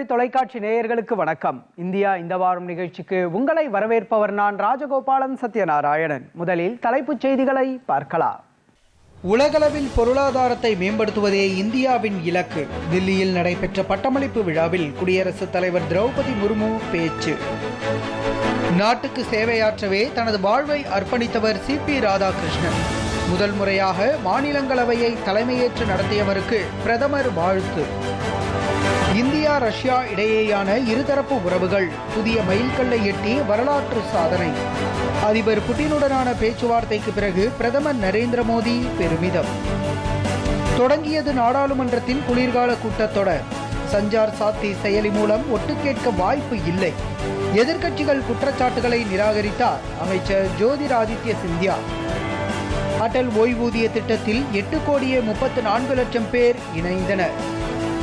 தமிழ் தொலைக்காட்சி நேயர்களுக்கு வணக்கம். இந்தியா இந்த வாரம் நிகழ்ச்சிக்கு உங்களை வரவேற்பவர் நான் ராஜகோபாலன் சத்யநாராயணன். முதலில் தலைப்புச் செய்திகளை பார்க்கலாம். உலகளவில் பொருளாதாரத்தை மேம்படுத்துவதே இந்தியாவின் இலக்கு. தில்லியில் நடைபெற்ற பட்டமளிப்பு விழாவில் குடியரசுத் தலைவர் திரௌபதி முர்மு பேச்சு. நாட்டுக்கு சேவையாற்றவே தனது வாழ்வை அர்ப்பணித்தவர் சி பி ராதாகிருஷ்ணன். முதல் முறையாக மாநிலங்களவையை தலைமையேற்று நடத்தியவருக்கு பிரதமர் வாழ்த்து. இந்தியா ரஷ்யா இடையேயான இருதரப்பு உறவுகள். புதிய மைல்கல்லை எட்டி வரலாற்று சாதனை. அதிபர் புட்டினுடனான பேச்சுவார்த்தைக்கு பிறகு பிரதமர் நரேந்திர மோடி பெருமிதம். தொடங்கியது நாடாளுமன்றத்தின் குளிர்கால கூட்டத்தொடர். சஞ்சார் சாத்தி செயலி மூலம் ஒட்டு கேட்க வாய்ப்பு இல்லை. எதிர்க்கட்சிகள் குற்றச்சாட்டுகளை நிராகரித்தார் அமைச்சர் ஜோதிராதித்ய சிந்தியா. அடல் ஓய்வூதிய திட்டத்தில் எட்டு கோடியே முப்பத்து நான்கு லட்சம் பேர் இணைந்தனர்.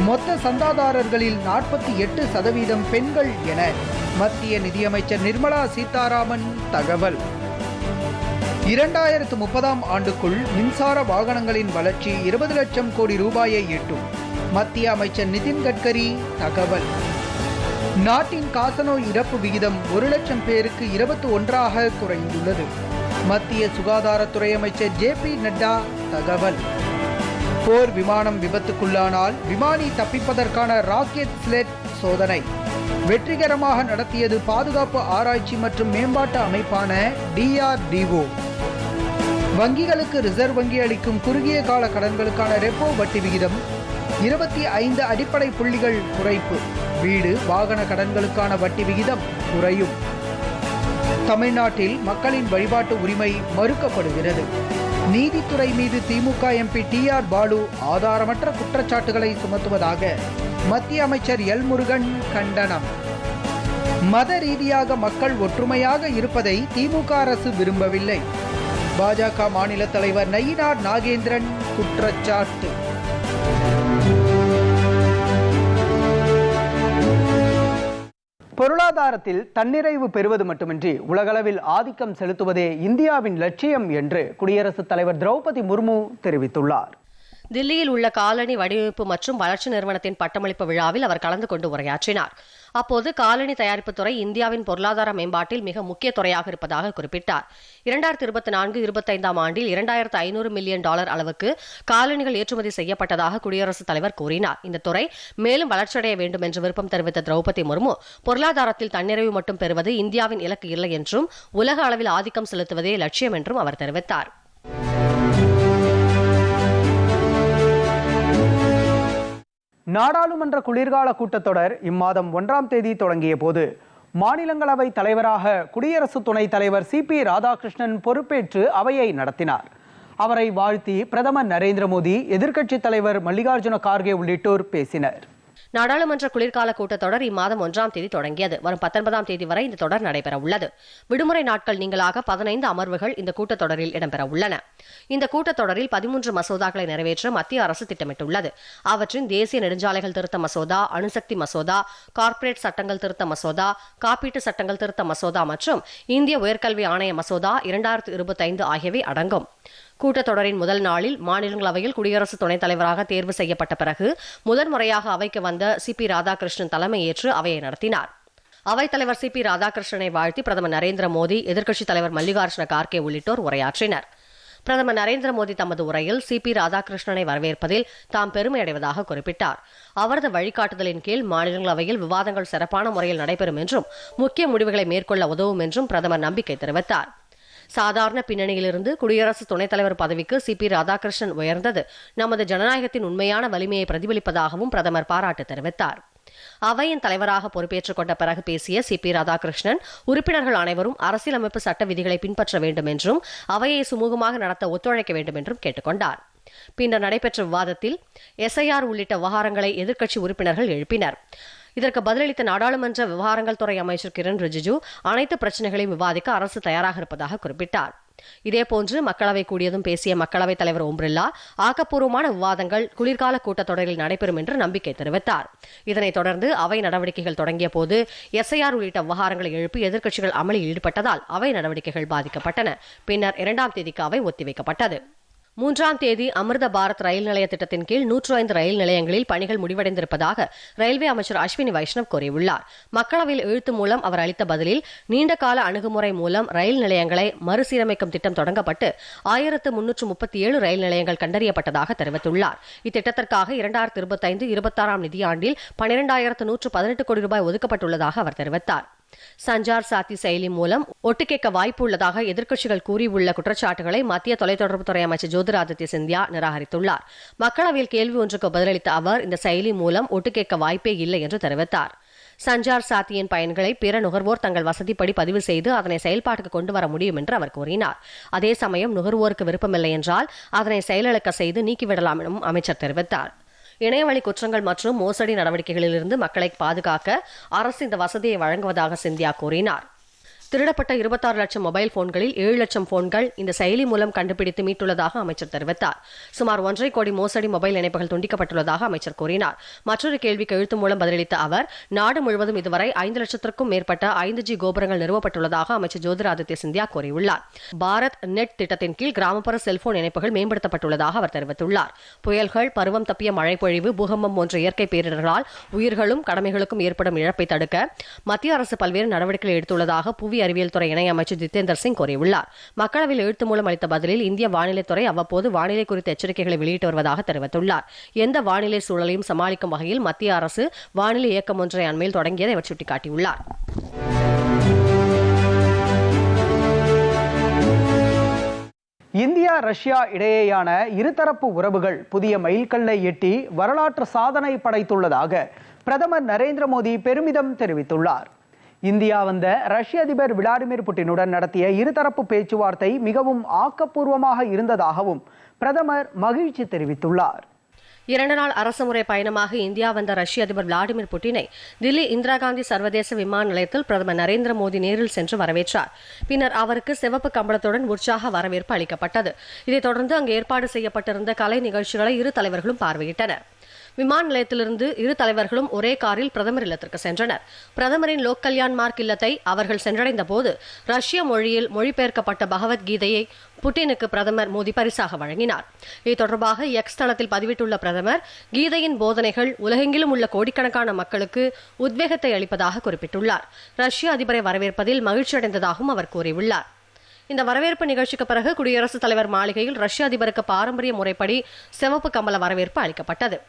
மொத்த சந்தாதாரர்களில் நாற்பத்தி எட்டு சதவீதம் பெண்கள் என மத்திய நிதியமைச்சர் நிர்மலா சீதாராமன் தகவல். இரண்டாயிரத்து முப்பதாம் ஆண்டுக்குள் மின்சார வாகனங்களின் வளர்ச்சி இருபது லட்சம் கோடி ரூபாயை எட்டும். மத்திய அமைச்சர் நிதின் கட்கரி தகவல். நாட்டின் காசநோய் இறப்பு விகிதம் ஒரு லட்சம் பேருக்கு இருபத்தி ஒன்றாக குறைந்துள்ளது. மத்திய சுகாதாரத்துறை அமைச்சர் ஜே பி நட்டா தகவல். போர் விமானம் விபத்துக்குள்ளானால் விமானி தப்பிப்பதற்கான ராக்கெட் ஸ்லெட் சோதனை. வெற்றிகரமாக நடத்தியது பாதுகாப்பு ஆராய்ச்சி மற்றும் மேம்பாட்டு அமைப்பான டிஆர்டிஓ வங்கிகளுக்கு ரிசர்வ் வங்கி அளிக்கும் குறுகிய கால கடன்களுக்கான ரெப்போ வட்டி விகிதம் இருபத்தி ஐந்து அடிப்படை புள்ளிகள் குறைப்பு. வீடு வாகன கடன்களுக்கான வட்டி விகிதம் குறையும். தமிழ்நாட்டில் மக்களின் வழிபாட்டு உரிமை மறுக்கப்படுகிறது. நீதித்துறை மீது DMK MP T R Baalu ஆதாரமற்ற குற்றச்சாட்டுகளை சுமத்துவதாக மத்திய அமைச்சர் எல் முருகன் கண்டனம். மத ரீதியாக மக்கள் ஒற்றுமையாக இருப்பதை திமுக அரசு விரும்பவில்லை. பாஜக மாநில தலைவர் நயினார் நாகேந்திரன் குற்றச்சாட்டு. பொருளாதாரத்தில் தன்னிறைவு பெறுவது மட்டுமின்றி உலகளவில் ஆதிக்கம் செலுத்துவதே இந்தியாவின் லட்சியம் என்று குடியரசுத் தலைவர் திரௌபதி முர்மு தெரிவித்துள்ளார். தில்லியில் உள்ள காலனி வடிவமைப்பு மற்றும் வளர்ச்சி நிறுவனத்தின் பட்டமளிப்பு விழாவில் அவர் கலந்து கொண்டு உரையாற்றினார். அப்போது காலனி தயாரிப்பு துறை இந்தியாவின் பொருளாதார மேம்பாட்டில் மிக முக்கிய துறையாக இருப்பதாக குறிப்பிட்டார். இரண்டாயிரத்தி இருபத்தி நான்கு இருபத்தைந்தாம் ஆண்டில் இரண்டாயிரத்து ஐநூறு மில்லியன் டாலர் அளவுக்கு காலணிகள் ஏற்றுமதி செய்யப்பட்டதாக குடியரசுத் தலைவர் கூறினார். இந்த துறை மேலும் வளர்ச்சியடைய வேண்டும் என்று விருப்பம் தெரிவித்த திரௌபதி முர்மு பொருளாதாரத்தில் தன்னிறைவு மட்டும் பெறுவது இந்தியாவின் இலக்கு இல்லை என்றும் உலக அளவில் ஆதிக்கம் செலுத்துவதே லட்சியம் என்றும் அவர் தெரிவித்தார். நாடாளுமன்ற குளிர்கால கூட்டத்தொடர் இம்மாதம் ஒன்றாம் தேதி தொடங்கிய போது மாநிலங்களவை தலைவராக குடியரசு துணைத் தலைவர் சி பி ராதாகிருஷ்ணன் பொறுப்பேற்று அவையை நடத்தினார். அவரை வாழ்த்தி பிரதமர் நரேந்திர மோடி எதிர்க்கட்சித் தலைவர் மல்லிகார்ஜுன கார்கே உள்ளிட்டோர் பேசினர். நாடாளுமன்ற குளிர்கால கூட்டத்தொடர் இம்மாதம் ஒன்றாம் தேதி தொடங்கியது. வரும் பத்தொன்பதாம் தேதி வரை இந்த தொடர் நடைபெற உள்ளது விடுமுறை நாட்கள் நீங்களாக பதினைந்து அமர்வுகள் இந்த கூட்டத்தொடரில் இடம்பெற உள்ளன இந்த கூட்டத்தொடரில் பதிமூன்று மசோதாக்களை நிறைவேற்ற மத்திய அரசு திட்டமிட்டுள்ளது. அவற்றின் தேசிய நெடுஞ்சாலைகள் திருத்த மசோதா அணுசக்தி மசோதா கார்ப்பரேட் சட்டங்கள் திருத்த மசோதா காப்பீட்டு சட்டங்கள் திருத்த மசோதா மற்றும் இந்திய உயர்கல்வி ஆணைய மசோதா இரண்டாயிரத்து இருபத்தைந்து ஆகியவை அடங்கும். கூட்டத்தொடரின் முதல் நாளில் மாநிலங்களவையில் குடியரசு துணைத் தலைவராக தேர்வு செய்யப்பட்ட பிறகு முதன் முறையாக அவைக்கு வந்த சி. பி. ராதாகிருஷ்ணன் தலைமையேற்று அவையை நடத்தினார். அவைத்தலைவர் சி. பி. ராதாகிருஷ்ணனை வாழ்த்தி பிரதமர் நரேந்திர மோடி எதிர்க்கட்சித் தலைவர் மல்லிகார்ஜுன கார்கே உள்ளிட்டோர் உரையாற்றினர். பிரதமர் நரேந்திர மோடி தமது உரையில் சி. பி. ராதாகிருஷ்ணனை வரவேற்பதில் தாம் பெருமை அடைவதாக குறிப்பிட்டார். அவரது வழிகாட்டுதலின் கீழ் மாநிலங்களவையில் விவாதங்கள் சிறப்பான முறையில் நடைபெறும் என்றும் முக்கிய முடிவுகளை மேற்கொள்ள உதவும் என்றும் பிரதமர் நம்பிக்கை தெரிவித்தார். சாதாரண பின்னணியிலிருந்து குடியரசு துணைத் தலைவர் பதவிக்கு சி பி ராதாகிருஷ்ணன் உயர்ந்தது. நமது ஜனநாயகத்தின் உண்மையான வலிமையை பிரதிபலிப்பதாகவும் பிரதமர் பாராட்டு தெரிவித்தார். அவையின் தலைவராக பொறுப்பேற்றுக் கொண்ட பிறகு பேசிய சி பி ராதாகிருஷ்ணன் உறுப்பினர்கள் அனைவரும் அரசியலமைப்பு சட்ட விதிகளை பின்பற்ற வேண்டும் என்றும் அவையை சுமூகமாக நடத்த ஒத்துழைக்க வேண்டும் என்றும் கேட்டுக்கொண்டார். பின்னர் நடைபெற்ற விவாதத்தில் எஸ்ஐஆர் உள்ளிட்ட விவகாரங்களை எதிர்க்கட்சி உறுப்பினர்கள் எழுப்பினர். இதற்கு பதிலளித்த நாடாளுமன்ற விவகாரங்கள் துறை அமைச்சர் கிரண் ரிஜிஜு அனைத்து பிரச்சனைகளையும் விவாதிக்க அரசு தயாராக இருப்பதாக குறிப்பிட்டார். இதேபோன்று மக்களவை கூடியதும் பேசிய மக்களவைத் தலைவர் ஓம் பிர்லா ஆக்கப்பூர்வமான விவாதங்கள் குளிர்கால கூட்டத்தொடரில் நடைபெறும் என்று நம்பிக்கை தெரிவித்தார். இதனைத் தொடர்ந்து அவை நடவடிக்கைகள் தொடங்கிய போது எஸ்ஐஆர் உள்ளிட்ட விவகாரங்களை எழுப்பி எதிர்க்கட்சிகள் அமளியில் ஈடுபட்டதால் அவை நடவடிக்கைகள் பாதிக்கப்பட்டன. பின்னர் இரண்டாம் தேதிக்கு அவை ஒத்திவைக்கப்பட்டது. மூன்றாம் தேதி அமிர்த பாரத் ரயில் நிலைய திட்டத்தின் கீழ் நூற்று ஐந்து ரயில் நிலையங்களில் பணிகள் முடிவடைந்திருப்பதாக ரயில்வே அமைச்சர் அஸ்வினி வைஷ்ணவ் கூறியுள்ளார். மக்களவையில் எழுத்து மூலம் அவர் அளித்த பதிலில் நீண்டகால அணுகுமுறை மூலம் ரயில் நிலையங்களை மறுசீரமைக்கும் திட்டம் தொடங்கப்பட்டு ஆயிரத்து முன்னூற்று முப்பத்தி ஏழு ரயில் நிலையங்கள் கண்டறியப்பட்டதாக தெரிவித்துள்ளார். இத்திட்டத்திற்காக இரண்டாயிரத்து இருபத்தைந்து இருபத்தாறாம் நிதியாண்டில் பனிரெண்டாயிரத்து நூற்று பதினெட்டு கோடி ரூபாய் ஒதுக்கப்பட்டுள்ளதாக அவர் தெரிவித்தார். சஞ்சார் சாத்தி செயலி மூலம் ஒட்டு கேட்க வாய்ப்பு உள்ளதாக எதிர்க்கட்சிகள் கூறியுள்ள குற்றச்சாட்டுகளை மத்திய தொலைத்தொடர்புத்துறை அமைச்சர் ஜோதிராதித்ய சிந்தியா நிராகரித்துள்ளார். மக்களவையில் கேள்வி ஒன்றுக்கு பதிலளித்த அவர் இந்த செயலி மூலம் ஒட்டு கேட்க வாய்ப்பே இல்லை என்று தெரிவித்தார். சஞ்சார் சாத்தியின் பயன்களை பிற நுகர்வோர் தங்கள் வசதிப்படி பதிவு செய்து அதனை செயல்பாட்டுக்கு கொண்டு வர முடியும் என்று அவர் கூறினார். அதே சமயம் நுகர்வோருக்கு விருப்பமில்லை என்றால் அதனை செயலிழக்க செய்து நீக்கிவிடலாம் எனவும் அமைச்சர் தெரிவித்தார். இணையவழி குற்றங்கள் மற்றும் மோசடி நடவடிக்கைகளிலிருந்து மக்களை பாதுகாக்க அரசு இந்த வசதியை வழங்குவதாக சிந்தியா கூறினார். திருடப்பட்ட இருபத்தாறு லட்சம் மொபைல் போன்களில் ஏழு லட்சம் போன்கள் இந்த செயலி மூலம் கண்டுபிடித்து மீட்டுள்ளதாக அமைச்சர் தெரிவித்தார். சுமார் ஒன்றரை கோடி மோசடி மொபைல் இணைப்புகள் துண்டிக்கப்பட்டுள்ளதாக அமைச்சர் கூறினார். மற்றொரு கேள்விக்கு எழுத்து மூலம் பதிலளித்த அவர் நாடு முழுவதும் இதுவரை ஐந்து லட்சத்திற்கும் மேற்பட்ட ஐந்து ஜி கோபுரங்கள் நிறுவப்பட்டுள்ளதாக அமைச்சர் ஜோதிராதித்ய சிந்தியா கூறியுள்ளார். பாரத் நெட் திட்டத்தின் கீழ் கிராமப்புற செல்போன் இணைப்புகள் மேம்படுத்தப்பட்டுள்ளதாக அவர் தெரிவித்துள்ளார். புயல்கள் பருவம் தப்பிய மழைப்பொழிவு பூகம்பம் போன்ற இயற்கை பேரிடர்களால் உயிர்களும் கடமைகளுக்கும் ஏற்படும் இழப்பை தடுக்க மத்திய அரசு பல்வேறு நடவடிக்கைகள் எடுத்துள்ளதாக புவி அறிவியல் துறை இணையமைச்சர் ஜிதேந்தர் சிங் கூறியுள்ளார். மக்களவையில் எழுத்து மூலம் அளித்த பதிலில் இந்திய வானிலைத்துறை அவ்வப்போது வானிலை குறித்த எச்சரிக்கைகளை வெளியிட்டு வருவதாக தெரிவித்துள்ளார். எந்த வானிலை சூழலையும் சமாளிக்கும் வகையில் மத்திய அரசு வானிலை இயக்கம் ஒன்றை அண்மையில் தொடங்கியதை அவர் சுட்டிக்காட்டியுள்ளார். இந்தியா ரஷ்யா இடையேயான இருதரப்பு உறவுகள் புதிய மைல்கல்லை எட்டி வரலாற்று சாதனை படைத்துள்ளதாக பிரதமர் நரேந்திர மோடி பெருமிதம் தெரிவித்துள்ளார். இந்தியா வந்த ரஷ்ய அதிபர் விளாடிமிர் புட்டினுடன் நடத்திய இருதரப்பு பேச்சுவார்த்தை மிகவும் ஆக்கப்பூர்வமாக இருந்ததாகவும் பிரதமர் மகிழ்ச்சி தெரிவித்துள்ளார். இரண்டு நாள் அரசுமுறை பயணமாக இந்தியா வந்த ரஷ்ய அதிபர் விளாடிமிர் புட்டினை தில்லி இந்திரா காந்தி சர்வதேச விமான நிலையத்தில் பிரதமர் நரேந்திர மோடி நேரில் சென்று வரவேற்றார். பின்னர் அவருக்கு சிவப்பு கம்பளத்துடன் உற்சாக வரவேற்பு அளிக்கப்பட்டது. இதைத் தொடர்ந்து அங்கு ஏற்பாடு செய்யப்பட்டிருந்த கலை நிகழ்ச்சிகளை இரு தலைவர்களும் பார்வையிட்டனர். விமான நிலையத்திலிருந்து இரு தலைவர்களும் ஒரே காரில் பிரதமர் இல்லத்திற்கு சென்றனர். பிரதமரின் லோக் கல்யாண் மார்க் இல்லத்தை அவர்கள் சென்றடைந்த போது ரஷ்ய மொழியில் மொழிபெயர்க்கப்பட்ட பகவத்கீதையை புட்டினுக்கு பிரதமர் மோடி பரிசாக வழங்கினார். இது தொடர்பாக எக்ஸ் தளத்தில் பதிவிட்டுள்ள பிரதமர் கீதையின் போதனைகள் உலகெங்கிலும் உள்ள கோடிக்கணக்கான மக்களுக்கு உத்வேகத்தை அளிப்பதாக குறிப்பிட்டுள்ளார். ரஷ்ய அதிபரை வரவேற்பதில் மகிழ்ச்சியடைந்ததாகவும் அவர் கூறியுள்ளார். இந்த வரவேற்பு நிகழ்ச்சிக்கு பிறகு குடியரசுத் தலைவர் மாளிகையில் ரஷ்ய அதிபருக்கு பாரம்பரிய முறைப்படி சிவப்பு கமல வரவேற்பு அளிக்கப்பட்டது.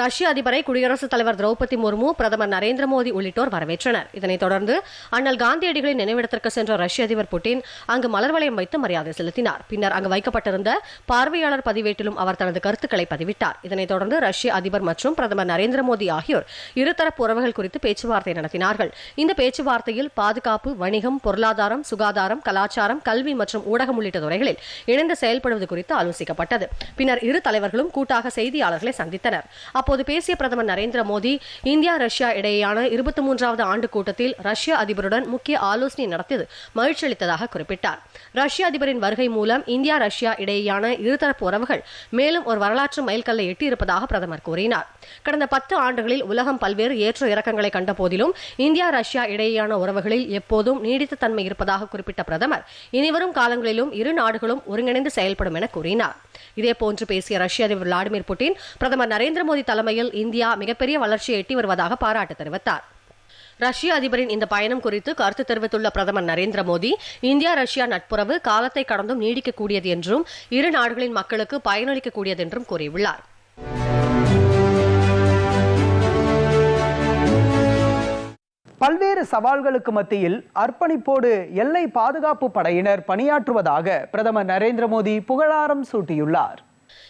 ரஷ்ய அதிபரை குடியரசுத் தலைவர் திரௌபதி முர்மு பிரதமர் நரேந்திர மோடி உள்ளிட்டோர் வரவேற்றனர். இதனைத் தொடர்ந்து அண்ணல் காந்தியடிகளின் நினைவிடத்திற்கு சென்ற ரஷ்ய அதிபர் புட்டின் அங்கு மலர் வளையம் வைத்து மரியாதை செலுத்தினார். பின்னர் அங்கு வைக்கப்பட்டிருந்த பார்வையாளர் பதிவேட்டிலும் அவர் தனது கருத்துக்களை பதிவிட்டார். இதனைத் தொடர்ந்து ரஷ்ய அதிபர் மற்றும் பிரதமர் நரேந்திர மோடி ஆகியோர் இருதரப்பு உறவுகள் குறித்து பேச்சுவார்த்தை நடத்தினார்கள். இந்த பேச்சுவார்த்தையில் பாதுகாப்பு வணிகம் பொருளாதாரம் சுகாதாரம் கலாச்சாரம் கல்வி மற்றும் ஊடகம் உள்ளிட்ட துறைகளில் இணைந்து செயல்படுவது குறித்து ஆலோசிக்கப்பட்டது. பின்னர் இரு தலைவர்களும் கூட்டாக செய்தியாளர்களை சந்தித்தனர். அப்போது பேசிய பிரதமர் நரேந்திர மோடி இந்தியா ரஷ்யா இடையேயான இருபத்தி மூன்றாவது ஆண்டு கூட்டத்தில் ரஷ்ய அதிபருடன் முக்கிய ஆலோசனை நடத்தியது மகிழ்ச்சி அளித்ததாக குறிப்பிட்டார். ரஷ்ய அதிபரின் வருகை மூலம் இந்தியா ரஷ்யா இடையேயான இருதரப்பு உறவுகள் மேலும் ஒரு வரலாற்று மைல்கல்லை எட்டியிருப்பதாக பிரதமர் கூறினார். கடந்த பத்து ஆண்டுகளில் உலகம் பல்வேறு ஏற்ற இறக்கங்களை கண்ட போதிலும் இந்தியா ரஷ்யா இடையேயான உறவுகளில் எப்போதும் நீடித்த தன்மை இருப்பதாக குறிப்பிட்ட பிரதமர் இனிவரும் காலங்களிலும் இரு நாடுகளும் ஒருங்கிணைந்து செயல்படும் என கூறினார். இதேபோன்று பேசிய ரஷ்ய அதிபர் விளாடிமிர் புட்டின் பிரதமர் நரேந்திர மோடி தலைமையில் இந்தியா மிகப்பெரிய வளர்ச்சியை எட்டி வருவதாக பாராட்டு தெரிவித்தார். ரஷ்ய அதிபரின் இந்த பயணம் குறித்து கருத்து தெரிவித்துள்ள பிரதமர் நரேந்திர மோடி இந்தியா ரஷ்யா நட்புறவு காலத்தை கடந்தும் நீடிக்கக்கூடியது என்றும் இரு நாடுகளின் மக்களுக்கு பயனளிக்கக்கூடியது என்றும் கூறியுள்ளார். பல்வேறு சவால்களுக்கு மத்தியில் அர்ப்பணிப்போடு எல்லை பாதுகாப்பு படையினர் பணியாற்றுவதாக பிரதமர் நரேந்திர மோடி புகழாரம் சூட்டியுள்ளார்.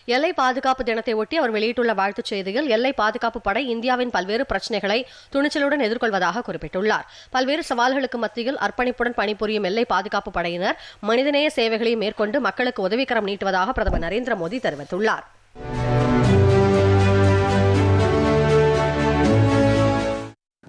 எல்லை பாதுகாப்பு தினத்தை ஒட்டி அவர் வெளியிட்டுள்ள வாழ்த்துச் செய்தியில் எல்லை பாதுகாப்பு படை இந்தியாவின் பல்வேறு பிரச்சனைகளை துணிச்சலுடன் எதிர்கொள்வதாக குறிப்பிட்டுள்ளார். பல்வேறு சவால்களுக்கு மத்தியில் அர்ப்பணிப்புடன் பணிபுரியும் எல்லை பாதுகாப்பு படையினர் மனிதநேய சேவைகளை மேற்கொண்டு மக்களுக்கு உதவிக்கரம் நீட்டுவதாக பிரதமர் நரேந்திர மோடி தெரிவித்துள்ளார்.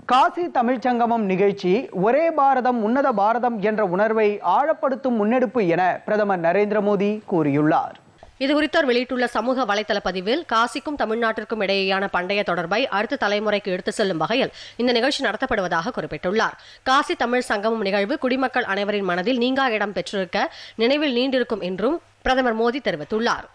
காசி தமிழ்ச்சங்கமம் நிகழ்ச்சி ஒரே பாரதம் உன்னத பாரதம் என்ற உணர்வை ஆழப்படுத்தும் முன்னெடுப்பு என பிரதமர் நரேந்திர மோடி கூறியுள்ளார். இதுகுறித்து அவர் வெளியிட்டுள்ள சமூக வலைதள பதிவில் காசிக்கும் தமிழ்நாட்டிற்கும் இடையேயான பண்டைய தொடர்பை அடுத்த தலைமுறைக்கு எடுத்து செல்லும் வகையில் இந்த நிகழ்ச்சி நடத்தப்படுவதாக குறிப்பிட்டுள்ளார். காசி தமிழ் சங்கமம் நிகழ்வு குடிமக்கள் அனைவரின் மனதில் நீங்கா இடம் பெற்றிருக்க நினைவில் நீண்டிருக்கும் என்றும் பிரதமர் மோடி தெரிவித்துள்ளார்.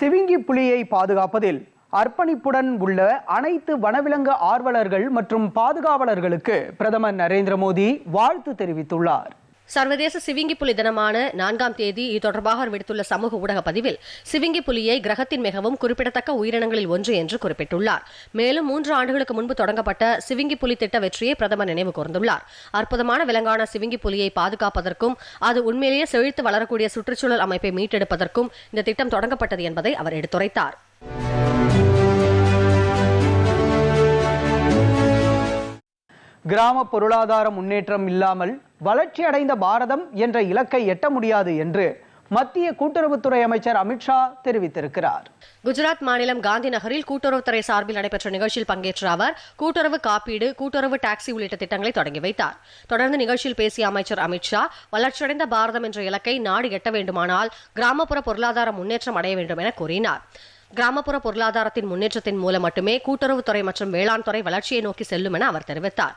சிவிங்கி புலியை பாதுகாப்பதில் அர்ப்பணிப்புடன் உள்ள அனைத்து வனவிலங்கு ஆர்வலர்கள் மற்றும் பாதுகாவலர்களுக்கு பிரதமர் நரேந்திர மோடி வாழ்த்து தெரிவித்துள்ளார். சர்வதேச சிவிங்கி புலி தினமான நான்காம் தேதி இது தொடர்பாக அவர் விடுத்துள்ள சமூக ஊடக பதிவில் சிவிங்கி புலியை கிரகத்தின் மிகவும் குறிப்பிடத்தக்க உயிரினங்களில் ஒன்று என்று குறிப்பிட்டுள்ளார். மேலும் மூன்று ஆண்டுகளுக்கு முன்பு தொடங்கப்பட்ட சிவிங்கி புலி திட்ட வெற்றியை பிரதமர் நினைவு கூர்ந்துள்ளார். அற்புதமான விலங்கான சிவிங்கி புலியை பாதுகாப்பதற்கும் அது உண்மையிலேயே செழித்து வளரக்கூடிய சுற்றுச்சூழல் அமைப்பை மீட்டெடுப்பதற்கும் இந்த திட்டம் தொடங்கப்பட்டது என்பதை அவர் எடுத்துரைத்தார். கிராம பொருளாதார முன்னேற்றம் இல்லாமல் வளர்ச்சியடைந்த பாரதம் என்ற இலக்கை எட்ட முடியாது என்று மத்திய கூட்டுறவுத்துறை அமைச்சர் அமித்ஷா தெரிவித்திருக்கிறார். குஜராத் மாநிலம் காந்தி நகரில் கூட்டுறவுத்துறை சார்பில் நடைபெற்ற நிகழ்ச்சியில் பங்கேற்ற அவர் கூட்டுறவு காப்பீடு கூட்டுறவு டாக்ஸி உள்ளிட்ட திட்டங்களை தொடங்கி வைத்தார். தொடர்ந்து நிகழ்ச்சியில் பேசிய அமைச்சர் அமித்ஷா வளர்ச்சியடைந்த பாரதம் என்ற இலக்கை நாடு எட்ட வேண்டுமானால் கிராமப்புற பொருளாதார முன்னேற்றம் அடைய வேண்டும் என கூறினார். கிராமப்புற பொருளாதாரத்தின் முன்னேற்றத்தின் மூலம் மட்டுமே கூட்டுறவுத்துறை மற்றும் வேளாண் துறை வளர்ச்சியை நோக்கி செல்லும் என அவர் தெரிவித்தார்.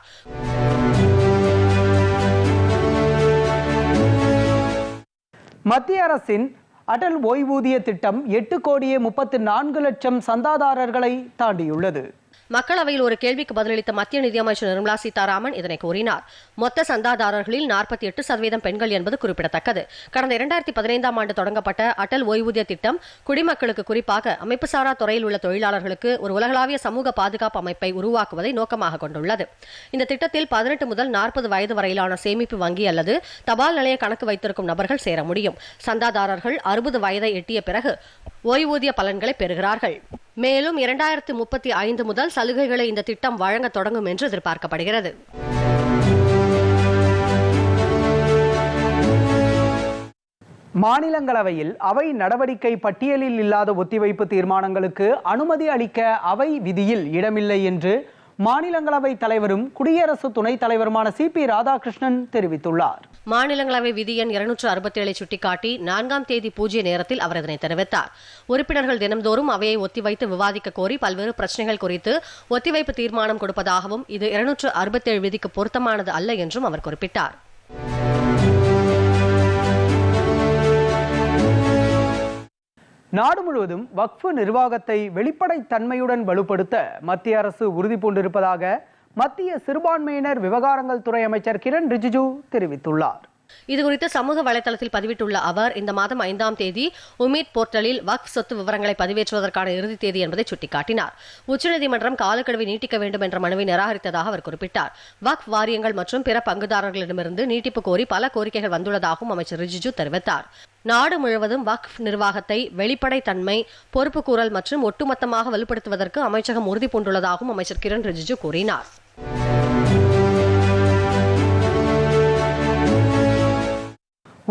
மத்திய அரசின் அடல் ஓய்வூதிய திட்டம் எட்டு கோடியே முப்பத்து நான்கு லட்சம் சந்தாதாரர்களை தாண்டியுள்ளது. மக்களவையில் ஒரு கேள்விக்கு பதிலளித்த மத்திய நிதியமைச்சர் நிர்மலா சீதாராமன் இதனை கூறினார். மொத்த சந்தாதாரர்களில் நாற்பத்தி எட்டு சதவீதம் பெண்கள் என்பது குறிப்பிடத்தக்கது. கடந்த இரண்டாயிரத்தி பதினைந்தாம் ஆண்டு தொடங்கப்பட்ட அடல் ஓய்வூதிய திட்டம் குடிமக்களுக்கு குறிப்பாக அமைப்புசாரா துறையில் உள்ள தொழிலாளர்களுக்கு ஒரு உலகளாவிய சமூக பாதுகாப்பு அமைப்பை உருவாக்குவதை நோக்கமாக கொண்டுள்ளது. இந்த திட்டத்தில் பதினெட்டு முதல் நாற்பது வயது வரையிலான சேமிப்பு வங்கி அல்லது தபால் நிலைய கணக்கு வைத்திருக்கும் நபர்கள் சேர முடியும். சந்தாதாரர்கள் அறுபது வயதை எட்டிய பிறகு ஓய்வூதிய பலன்களை பெறுகிறார்கள். மேலும் இரண்டாயிரத்து முப்பத்தி ஐந்து முதல் சலுகைகளை இந்த திட்டம் வழங்க தொடங்கும் என்று எதிர்பார்க்கப்படுகிறது. மாநிலங்களவையில் அவை நடவடிக்கை பட்டியலில் இல்லாத ஒத்திவைப்பு தீர்மானங்களுக்கு அனுமதி அளிக்க அவை விதியில் இடமில்லை என்று மாநிலங்களவை தலைவரும் குடியரசு துணைத் தலைவருமான சி பி ராதாகிருஷ்ணன் தெரிவித்துள்ளார். மாநிலங்களவை விதி எண் இருநூற்று அறுபத்தி ஏழை சுட்டிக்காட்டி நான்காம் தேதி பூஜ்ய நேரத்தில் அவர் இதனை தெரிவித்தார். உறுப்பினர்கள் தினம்தோறும் அவையை ஒத்திவைத்து விவாதிக்க கோரி பல்வேறு பிரச்சனைகள் குறித்து ஒத்திவைப்பு தீர்மானம் கொடுப்பதாகவும் இது இருநூற்று அறுபத்தேழு விதிக்கு பொருத்தமானது அல்ல என்றும் அவர் குறிப்பிட்டார். நாடு முழுவதும் வக்ஃபு நிர்வாகத்தை வெளிப்படைத்தன்மையுடன் வலுப்படுத்த மத்திய அரசு உறுதி பூண்டிருப்பதாக மத்திய சிறுபான்மையினர் விவகாரங்கள் துறை அமைச்சர் கிரண் ரிஜிஜு தெரிவித்துள்ளார். இதுகுறித்து சமூக வலைதளத்தில் பதிவிட்டுள்ள அவர் இந்த மாதம் ஐந்தாம் தேதி உமீத் போர்ட்டலில் வக்ஃப் சொத்து விவரங்களை பதிவேற்றுவதற்கான இறுதி தேதி என்பதை சுட்டிக்காட்டினார். உச்சநீதிமன்றம் காலக்கெடுவை நீட்டிக்க வேண்டும் என்ற மனுவை நிராகரித்ததாக அவர் குறிப்பிட்டார். வக்ஃப் வாரியங்கள் மற்றும் பிற பங்குதாரர்களிடமிருந்து நீட்டிப்பு கோரி பல கோரிக்கைகள் வந்துள்ளதாகவும் அமைச்சர் ரிஜிஜு தெரிவித்தார். நாடு முழுவதும் வக்ஃப் நிர்வாகத்தை வெளிப்படைத்தன்மை பொறுப்புக்கூறல் மற்றும் ஒட்டுமொத்தமாக வலுப்படுத்துவதற்கு அமைச்சகம் உறுதி பூண்டுள்ளதாகவும் அமைச்சர் கிரண் ரிஜிஜு கூறினார்.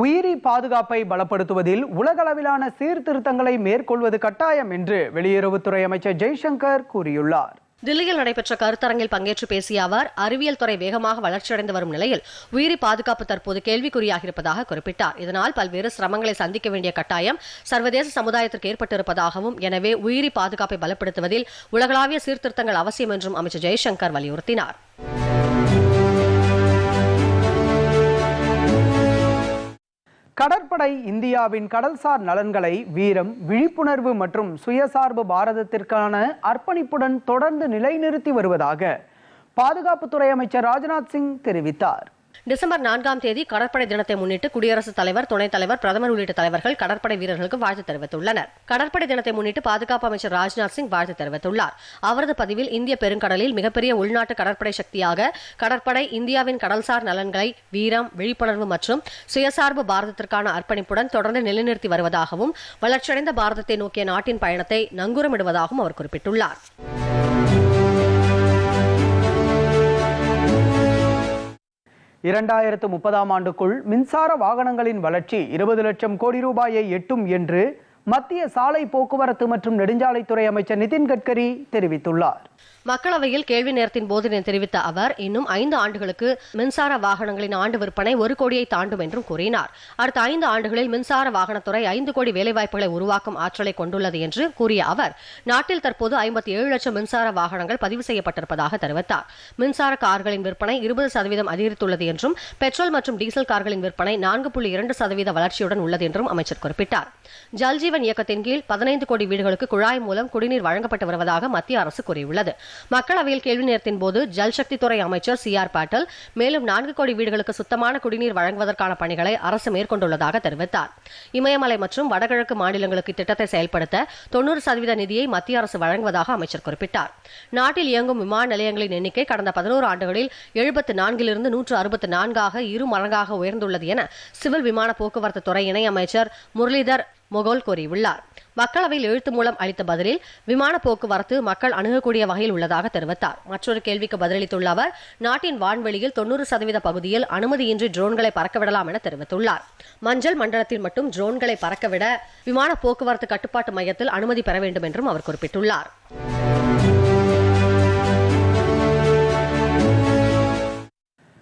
உயிரி பாதுகாப்பை பலப்படுத்துவதில் உலகளவிலான சீர்திருத்தங்களை மேற்கொள்வது கட்டாயம் என்று வெளியுறவுத்துறை அமைச்சர் ஜெய்சங்கர் கூறியுள்ளார். தில்லியில் நடைபெற்ற கருத்தரங்கில் பங்கேற்று பேசிய அவர் அறிவியல் துறை வேகமாக வளர்ச்சியடைந்து வரும் நிலையில் உயிரி பாதுகாப்பு தற்போது கேள்விக்குறியாகியிருப்பதாக குறிப்பிட்டார். இதனால் பல்வேறு சிரமங்களை சந்திக்க வேண்டிய கட்டாயம் சர்வதேச சமுதாயத்திற்கு ஏற்பட்டிருப்பதாகவும் எனவே உயிரி பாதுகாப்பை பலப்படுத்துவதில் உலகளாவிய சீர்திருத்தங்கள் அவசியம் என்றும் அமைச்சர் ஜெய்சங்கர் வலியுறுத்தினார். கடற்படை இந்தியாவின் கடல்சார் நலன்களை வீரம் விழிப்புணர்வு மற்றும் சுயசார்பு பாரதத்திற்கான அர்ப்பணிப்புடன் தொடர்ந்து நிலைநிறுத்தி வருவதாக பாதுகாப்புத்துறை அமைச்சர் ராஜ்நாத் சிங் தெரிவித்தார். டிசம்பர் நான்காம் தேதி கடற்படை தினத்தை முன்னிட்டு குடியரசுத் தலைவர் துணைத் தலைவர் பிரதமர் உள்ளிட்ட தலைவர்கள் கடற்படை வீரர்களுக்கு வாழ்த்து தெரிவித்துள்ளனர். கடற்படை தினத்தை முன்னிட்டு பாதுகாப்பு அமைச்சர் ராஜ்நாத் சிங் வாழ்த்து தெரிவித்துள்ளார். அவரது பதிவில் இந்திய பெருங்கடலில் மிகப்பெரிய உள்நாட்டு கடற்படை சக்தியாக கடற்படை இந்தியாவின் கடல்சார் நலன்களை வீரம் விழிப்புணர்வு மற்றும் சுயசார்பு பாரதத்திற்கான அர்ப்பணிப்புடன் தொடர்ந்து நிலைநிறுத்தி வருவதாகவும் வளர்ச்சியடைந்த பாரதத்தை நோக்கிய நாட்டின் பயணத்தை நங்கூரமிடுவதாகவும் அவர் குறிப்பிட்டுள்ளார். இரண்டாயிரத்து முப்பதாம் ஆண்டுக்குள் மின்சார வாகனங்களின் வளர்ச்சி இருபது லட்சம் கோடி ரூபாயை எட்டும் என்று மத்திய சாலை போக்குவரத்து மற்றும் நெடுஞ்சாலைத்துறை அமைச்சர் நிதின் கட்கரி தெரிவித்துள்ளார். மக்களவையில் கேள்வி நேரத்தின் போது தெரிவித்த அவர் இன்னும் ஐந்து ஆண்டுகளுக்கு மின்சார வாகனங்களின் ஆண்டு விற்பனை ஒரு கோடியை தாண்டும் என்றும் கூறினார். அடுத்த ஐந்து ஆண்டுகளில் மின்சார வாகனத்துறை ஐந்து கோடி வேலைவாய்ப்புகளை உருவாக்கும் ஆற்றலை கொண்டுள்ளது என்று கூறிய அவர் நாட்டில் தற்போது ஐம்பத்தி ஏழு லட்சம் மின்சார வாகனங்கள் பதிவு செய்யப்பட்டிருப்பதாக தெரிவித்தார். மின்சார கார்களின் விற்பனை இருபது சதவீதம் அதிகரித்துள்ளது என்றும் பெட்ரோல் மற்றும் டீசல் கார்களின் விற்பனை நான்கு புள்ளி இரண்டு சதவீத வளர்ச்சியுடன் உள்ளது என்றும் அமைச்சர் குறிப்பிட்டார். ஜல்ஜீவன் ஜல்ஜீவன் இயக்கத்தின் கீழ் பதினைந்து கோடி வீடுகளுக்கு குழாய் மூலம் குடிநீர் வழங்கப்பட்டு வருவதாக மத்திய அரசு கூறியுள்ளது. மக்களவையில் கேள்வி நேரத்தின் போது ஜல்சக்தித்துறை அமைச்சர் சி ஆர் பாட்டல் மேலும் நான்கு கோடி வீடுகளுக்கு சுத்தமான குடிநீர் வழங்குவதற்கான பணிகளை அரசு மேற்கொண்டுள்ளதாக தெரிவித்தார். இமயமலை மற்றும் வடகிழக்கு மாநிலங்களுக்கு திட்டத்தை செயல்படுத்த தொன்னூறு சதவீத நிதியை மத்திய அரசு வழங்குவதாக அமைச்சர் குறிப்பிட்டார். நாட்டில் இயங்கும் விமான நிலையங்களின் எண்ணிக்கை கடந்த பதினோரு ஆண்டுகளில் எழுபத்து நான்கிலிருந்து நூற்று அறுபத்து நான்காக இரு மடங்காக உயர்ந்துள்ளது என சிவில் விமான போக்குவரத்து துறை இணையமைச்சர் முரளிதர் மொகோல் கூறியுள்ளார். மக்களவையில் எழுத்து மூலம் அளித்த பதிலில் விமான போக்குவரத்து மக்கள் அணுகக்கூடிய வகையில் உள்ளதாக தெரிவித்தார். மற்றொரு கேள்விக்கு பதிலளித்துள்ள அவர் நாட்டின் வான்வெளியில் தொன்னூறு சதவீத பகுதியில் அனுமதியின்றி ட்ரோன்களை பறக்கவிடலாம் என தெரிவித்துள்ளார். மஞ்சள் மண்டலத்தில் மட்டும் ட்ரோன்களை பறக்கவிட விமான போக்குவரத்து கட்டுப்பாட்டு மையத்தில் அனுமதி பெற வேண்டும் என்றும் அவர் குறிப்பிட்டுள்ளார்.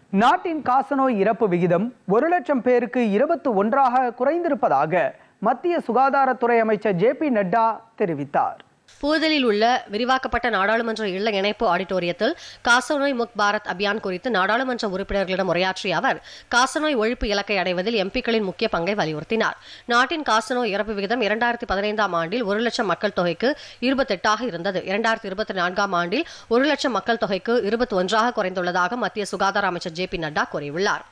நாட்டின் காசநோய் இறப்பு விகிதம் ஒரு லட்சம் பேருக்கு இருபத்து ஒன்றாக குறைந்திருப்பதாக மத்திய சுகாதாரத்துறை அமைச்சர் ஜே பி நட்டா தெரிவித்தார். புதுதில்லியில் உள்ள விரிவாக்கப்பட்ட நாடாளுமன்ற இல்ல இணைப்பு ஆடிட்டோரியத்தில் காசநோய் முக் பாரத் அபியான் குறித்து நாடாளுமன்ற உறுப்பினர்களிடம் உரையாற்றிய அவர் காசநோய் ஒழிப்பு இலக்கை அடைவதில் எம்பிக்களின் முக்கிய பங்கை வலியுறுத்தினார். நாட்டின் காசநோய் இறப்பு விகிதம் இரண்டாயிரத்தி பதினைந்தாம் ஆண்டில் ஒரு லட்சம் மக்கள் தொகைக்கு இருபத்தெட்டாக இருந்தது. இரண்டாயிரத்தி இருபத்தி நான்காம் ஆண்டில் ஒரு லட்சம் மக்கள் தொகைக்கு இருபத்தி ஒன்றாக குறைந்துள்ளதாக மத்திய சுகாதார அமைச்சர் ஜே பி நட்டா கூறியுள்ளார்.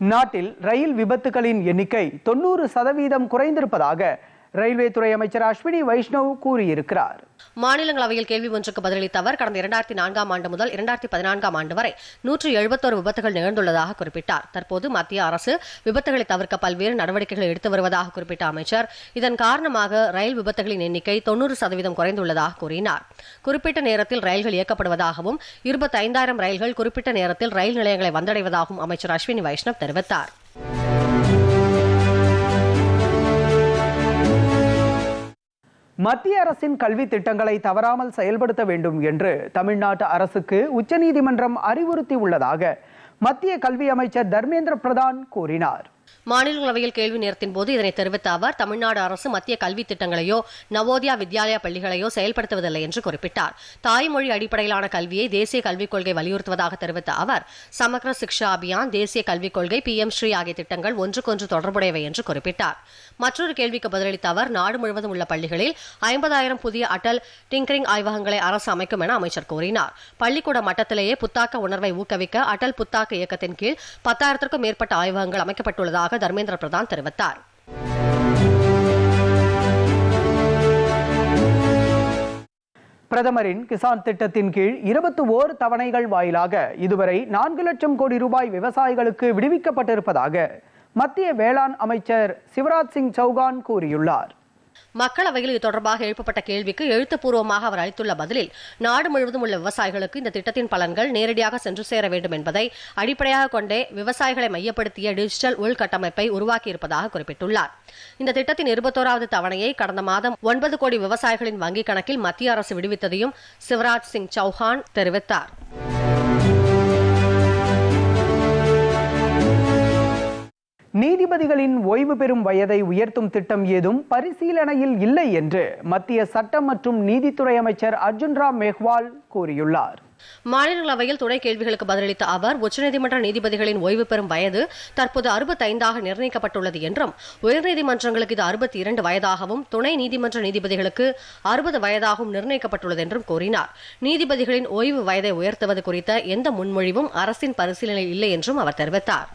நாட்டில் ரயில் விபத்துகளின் எண்ணிக்கை தொண்ணூறு சதவீதம் குறைந்திருப்பதாக ரயில்வே துறை அமைச்சர் அஸ்வினி வைஷ்ணவ் கூறியிருக்கிறார். மாநிலங்களவையில் கேள்வி ஒன்றுக்கு பதிலளித்த அவர் கடந்த இரண்டாயிரத்தி நான்காம் ஆண்டு முதல் இரண்டாயிரத்தி பதினான்காம் ஆண்டு வரை நூற்று எழுபத்தோரு விபத்துகள் நிகழ்ந்துள்ளதாக குறிப்பிட்டார். தற்போது மத்திய அரசு விபத்துகளை தவிர்க்க பல்வேறு நடவடிக்கைகளை எடுத்து வருவதாக குறிப்பிட்ட அமைச்சர். இதன் காரணமாக ரயில் விபத்துகளின் எண்ணிக்கை தொன்னூறு சதவீதம் குறைந்துள்ளதாக கூறினார். குறிப்பிட்ட நேரத்தில் ரயில்கள் இயக்கப்படுவதாகவும் இருபத்தைந்தாயிரம் ரயில்கள் குறிப்பிட்ட நேரத்தில் ரயில் நிலையங்களை வந்தடைவதாகவும் அமைச்சர் அஸ்வினி வைஷ்ணவ் தெரிவித்தார். மத்திய அரசின் கல்வி திட்டங்களை தவறாமல் செயல்படுத்த வேண்டும் என்று தமிழ்நாட்டு அரசுக்கு உச்சநீதிமன்றம் அறிவுறுத்தி உள்ளதாக மத்திய கல்வி அமைச்சர் தர்மேந்திர பிரதான் கூறினார். மாநிலங்களவையில் கேள்வி நேரத்தின் போது இதனை தெரிவித்த அவர் தமிழ்நாடு அரசு மத்திய கல்வி திட்டங்களையோ நவோதயா வித்யாலயா பள்ளிகளையோ செயல்படுத்துவதில்லை என்று குறிப்பிட்டார். தாய்மொழி அடிப்படையிலான கல்வியை தேசிய கல்விக் கொள்கை வலியுறுத்துவதாக தெரிவித்த அவர் சமக்ர சிக்ஷா அபியான் தேசிய கல்விக் கொள்கை பி எம் ஸ்ரீ ஆகிய திட்டங்கள் ஒன்றுக்கொன்று தொடர்புடையவை என்று குறிப்பிட்டார். மற்றொரு கேள்விக்கு பதிலளித்த அவர் நாடு முழுவதும் உள்ள பள்ளிகளில் ஐம்பதாயிரம் புதிய அடல் டிங்கரிங் ஆய்வகங்களை அரசு அமைக்கும் என அமைச்சர் கூறினார். பள்ளிக்கூட மட்டத்திலேயே புத்தாக்க உணர்வை ஊக்குவிக்க அடல் புத்தாக்க இயக்கத்தின் கீழ் பத்தாயிரத்திற்கும் மேற்பட்ட ஆய்வகங்கள் அமைக்கப்பட்டுள்ளதாக தர்மேந்திர பிரதான் தெரிவித்தார். பிரதமரின் கிசான் திட்டத்தின் கீழ் இருபத்தி ஓர் தவணைகள் வாயிலாக இதுவரை நான்கு லட்சம் கோடி ரூபாய் விவசாயிகளுக்கு விடுவிக்கப்பட்டிருப்பதாக மத்திய வேளாண் அமைச்சர் சிவராஜ் சிங் சௌகான் கூறியுள்ளார். மக்களவையில் இது தொடர்பாக எழுப்பப்பட்ட கேள்விக்கு எழுத்துப்பூர்வமாக அவர் அளித்துள்ள பதிலில் நாடு முழுவதும் உள்ள விவசாயிகளுக்கு இந்த திட்டத்தின் பலன்கள் நேரடியாக சென்று சேர வேண்டும் என்பதை அடிப்படையாக கொண்டே விவசாயிகளை மையப்படுத்திய டிஜிட்டல் உள்கட்டமைப்பை உருவாக்கியிருப்பதாக குறிப்பிட்டுள்ளார். இந்த திட்டத்தின் இருபத்தோராவது தவணையை கடந்த மாதம் ஒன்பது கோடி விவசாயிகளின் வங்கிக் கணக்கில் மத்திய அரசு விடுவித்ததையும் சிவராஜ் சிங் சௌஹான் தெரிவித்தார். நீதிபதிகளின் ஓய்வு பெறும் வயதை உயர்த்தும் திட்டம் ஏதும் பரிசீலனையில் இல்லை என்று மத்திய சட்டம் மற்றும் நீதித்துறை அமைச்சர் அர்ஜுன் ராம் மேஹ்வால் கூறியுள்ளார். மாநிலங்களவையில் துணை கேள்விகளுக்கு பதிலளித்த அவர் உச்சநீதிமன்ற நீதிபதிகளின் ஓய்வு பெறும் வயது தற்போது அறுபத்தைந்தாக நிர்ணயிக்கப்பட்டுள்ளது என்றும் உயர்நீதிமன்றங்களுக்கு இது அறுபத்தி இரண்டு வயதாகவும் துணை நீதிமன்ற நீதிபதிகளுக்கு அறுபது வயதாகவும் நிர்ணயிக்கப்பட்டுள்ளது என்றும் கூறினார். நீதிபதிகளின் ஓய்வு வயதை உயர்த்துவது குறித்த எந்த முன்மொழிவும் அரசின் பரிசீலனையில் இல்லை என்றும் அவர் தெரிவித்தார்.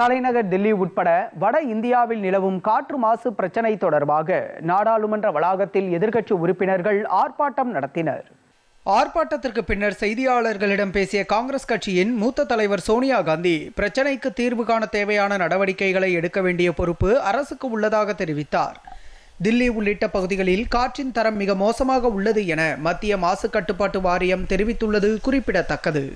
தலைநகர் தில்லி உட்பட வட இந்தியாவில் நிலவும் காற்று மாசு பிரச்சனை தொடர்பாக நாடாளுமன்ற வளாகத்தில் எதிர்க்கட்சி உறுப்பினர்கள் ஆர்ப்பாட்டம் நடத்தினர். ஆர்ப்பாட்டத்திற்கு பின்னர் செய்தியாளர்களிடம் பேசிய காங்கிரஸ் கட்சியின் மூத்த தலைவர் சோனியா காந்தி பிரச்சனைக்கு தீர்வு காண தேவையான நடவடிக்கைகளை எடுக்க வேண்டிய பொறுப்பு அரசுக்கு உள்ளதாக தெரிவித்தார். தில்லி உள்ளிட்ட பகுதிகளில் காற்றின் தரம் மிக மோசமாக உள்ளது என மத்திய மாசு கட்டுப்பாட்டு வாரியம் தெரிவித்துள்ளது குறிப்பிடத்தக்கது.